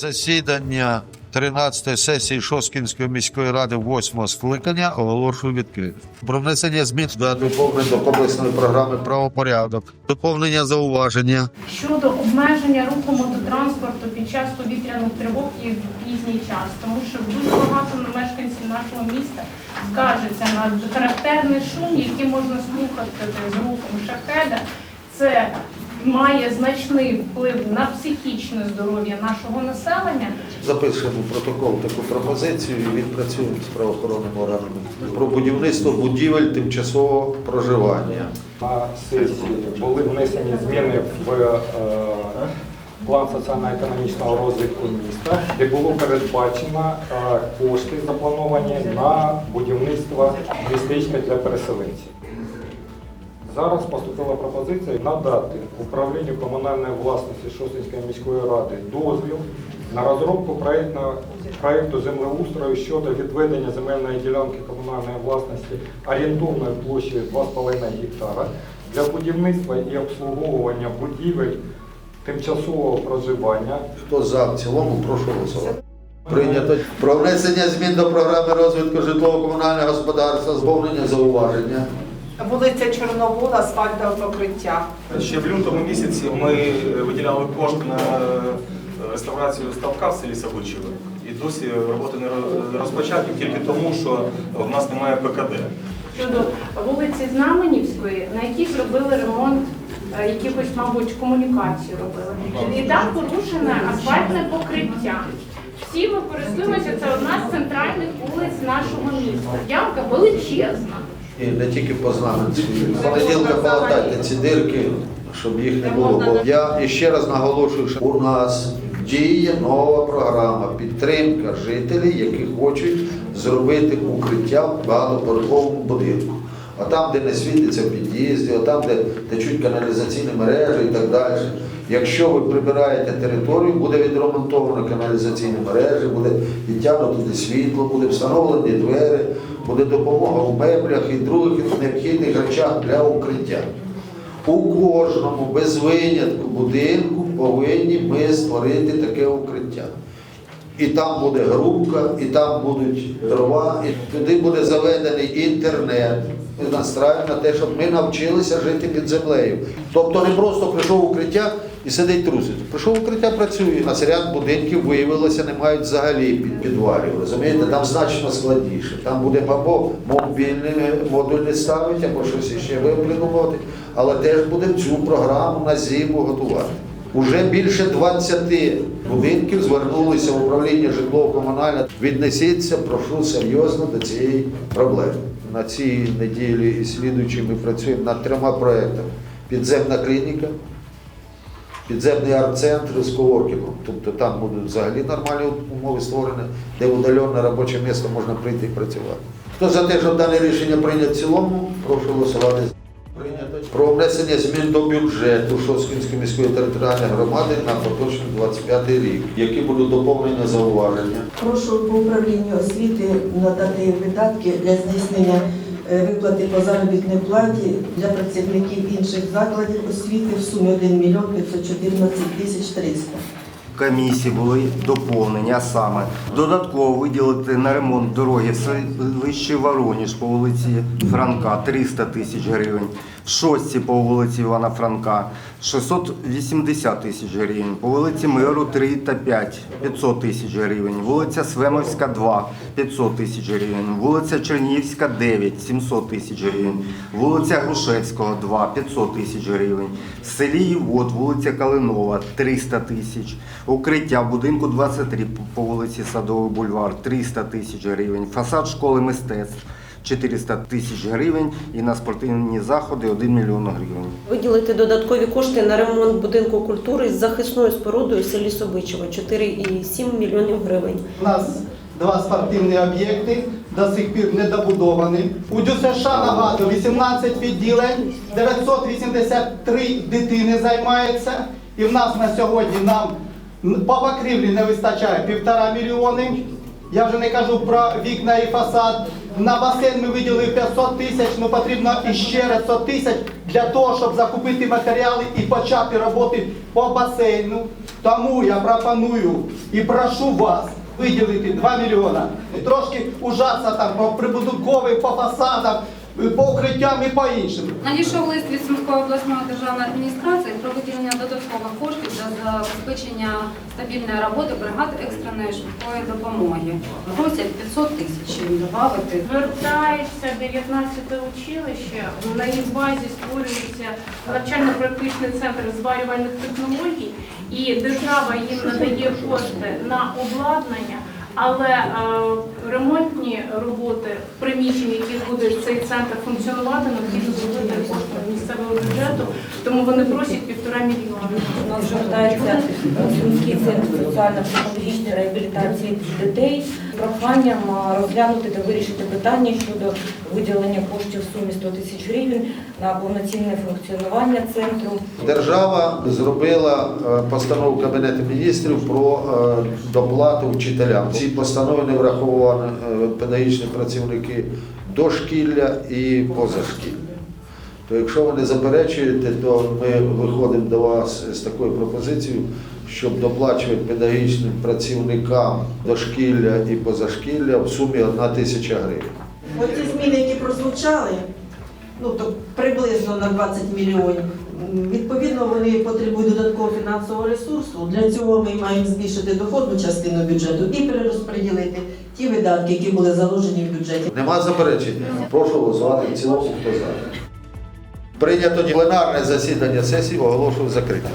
Засідання 13-ї сесії Шосткінської міської ради 8 скликання оголошую відкритим. Про внесення змін до доповнень до комплексної програми правопорядок, доповнення зауваження. щодо обмеження руху мототранспорту під час повітряних тривог і в пізній час, тому що дуже багато мешканців нашого міста скаржаться на характерний шум, який можна слухати з рухом шахеда. Це має значний вплив на психічне здоров'я нашого населення. Запишемо в протокол таку пропозицію і відпрацюємо з правоохоронними органами про будівництво будівель тимчасового проживання. На сесії були внесені зміни в е, план соціально-економічного розвитку міста, де було передбачено е, кошти заплановані на будівництво містечка для переселенців. Зараз поступила пропозиція надати управлінню комунальної власності Шостинської міської ради дозвіл на розробку проєкту землеустрою щодо відведення земельної ділянки комунальної власності орієнтовною площею 2,5 гектара для будівництва і обслуговування будівель тимчасового проживання Хто за в цілому, прошу голосувати. Прийнято про внесення змін до програми розвитку житлово-комунального господарства, зповнення зауваження. Вулиця Чорновола, асфальтове покриття. Ще в лютому місяці ми е, виділяли кошти на е, реставрацію ставка в селі Савучеве. І досі роботи не ро- розпочаті тільки тому, що в нас немає ПКД. Щодо вулиці Знаменівської, на якій зробили ремонт е, якихось, мабуть, комунікацій робили. І там порушене асфальтне покриття. Всі ми користуємося, це одна з центральних вулиць нашого міста. Ямка величезна. І не тільки по знаменці. Понеділка полатайте ці дирки, щоб їх не було. Бо я ще раз наголошую, що у нас діє нова програма підтримка жителів, які хочуть зробити укриття в багатоповерховому будинку. А там, де не світиться в під'їзді, а там, де течуть каналізаційні мережі і так далі. Якщо ви прибираєте територію, буде відремонтовано каналізаційні мережі, буде відтягнуто туди світло, буде встановлені двері, буде допомога у меблях і других необхідних речах для укриття. У кожному без винятку будинку повинні ми створити таке укриття. І там буде грубка, і там будуть дрова, і туди буде заведений інтернет. Ми настраюємо на те, щоб ми навчилися жити під землею. Тобто не просто прийшов укриття і сидить трусить. Прийшов укриття, працює. У нас ряд будинків виявилося, не мають взагалі під підвалів. Розумієте, там значно складніше. Там будемо або мобільні модульні ставити, або щось ще придумувати, але теж будемо цю програму на зиму готувати. Уже більше 20 будинків звернулися в управління житлово-комунальне. Віднесіться, прошу серйозно до цієї проблеми. На цій неділі і слідуючі ми працюємо над трьома проектами: підземна клініка, підземний арт-центр з коворкінгом. Тобто там будуть взагалі нормальні умови створені, де удалене робоче місце можна прийти і працювати. Хто за те, щоб дане рішення прийняти в цілому, прошу голосувати. Прийнято. Про внесення змін до бюджету Шоскінської міської територіальної громади на поточний 25 рік. Які будуть доповнення зауваження? Прошу по управлінню освіти надати видатки для здійснення е, виплати по заробітній платі для працівників інших закладів освіти в сумі 1 мільйон 514 тисяч 300. Комісії були доповнені, а саме додатково виділити на ремонт дороги в селищі Вороніж по вулиці Франка 300 тисяч гривень, в Шостці по вулиці Івана Франка 680 тисяч гривень, по вулиці Миру 3 та 5 500 тисяч гривень, вулиця Свемовська 2 500 тисяч гривень, вулиця Чернігівська 9 700 тисяч гривень, вулиця Грушевського 2 500 тисяч гривень, в селі Євот, вулиця Калинова 300 тисяч, укриття будинку 23 по вулиці Садовий бульвар 300 тисяч гривень, фасад школи мистецтв 400 тисяч гривень і на спортивні заходи 1 мільйон гривень. Виділити додаткові кошти на ремонт будинку культури з захисною спорудою в селі Собичево 4,7 мільйонів гривень. У нас два спортивні об'єкти до сих пір не добудовані. У ДЮСШ нагадую 18 відділень, 983 дитини займаються. І в нас на сьогодні нам по покрівлі не вистачає півтора мільйони. Я вже не кажу про вікна і фасад. На басейн ми виділили 500 тисяч, ну потрібно іще раз 100 тисяч для того, щоб закупити матеріали і почати роботи по басейну. Тому я пропоную і прошу вас виділити 2 мільйона. Трошки ужаться там по прибудинковим, по фасадам, по укриттям і по іншим. Надійшов лист від Сумської обласної державної адміністрації про виділення додаткових коштів для забезпечення стабільної роботи бригад екстреної швидкої допомоги. Просять 500 тисяч їм додати. Звертається 19 училище, на їх базі створюється навчально-практичний центр зварювальних технологій, і держава їм надає кошти на обладнання, але е, ремонтні роботи в приміщенні, які буде цей центр функціонувати, необхідно зробити коштом місцевого бюджету, тому вони просять півтора мільйона. У нас звертається Сумський центр соціально-психологічної реабілітації дітей з проханням розглянути та вирішити питання щодо виділення коштів в сумі 100 тисяч гривень на повноцінне функціонування центру. Держава зробила е, постанову Кабінету міністрів про е, доплату вчителям. Ці постанови не враховані е, педагогічні працівники дошкілля і позашкілля. То якщо ви не заперечуєте, то ми виходимо до вас з такою пропозицією, щоб доплачувати педагогічним працівникам дошкілля і позашкілля в сумі 1 тисяча гривень. Оці зміни, які прозвучали, ну то приблизно на 20 мільйонів. Відповідно, вони потребують додаткового фінансового ресурсу. Для цього ми маємо збільшити доходну частину бюджету і перерозподілити ті видатки, які були заложені в бюджеті. Нема заперечень. Прошу голосувати в цілому, хто за. Прийнято пленарне засідання сесії, оголошую закритим.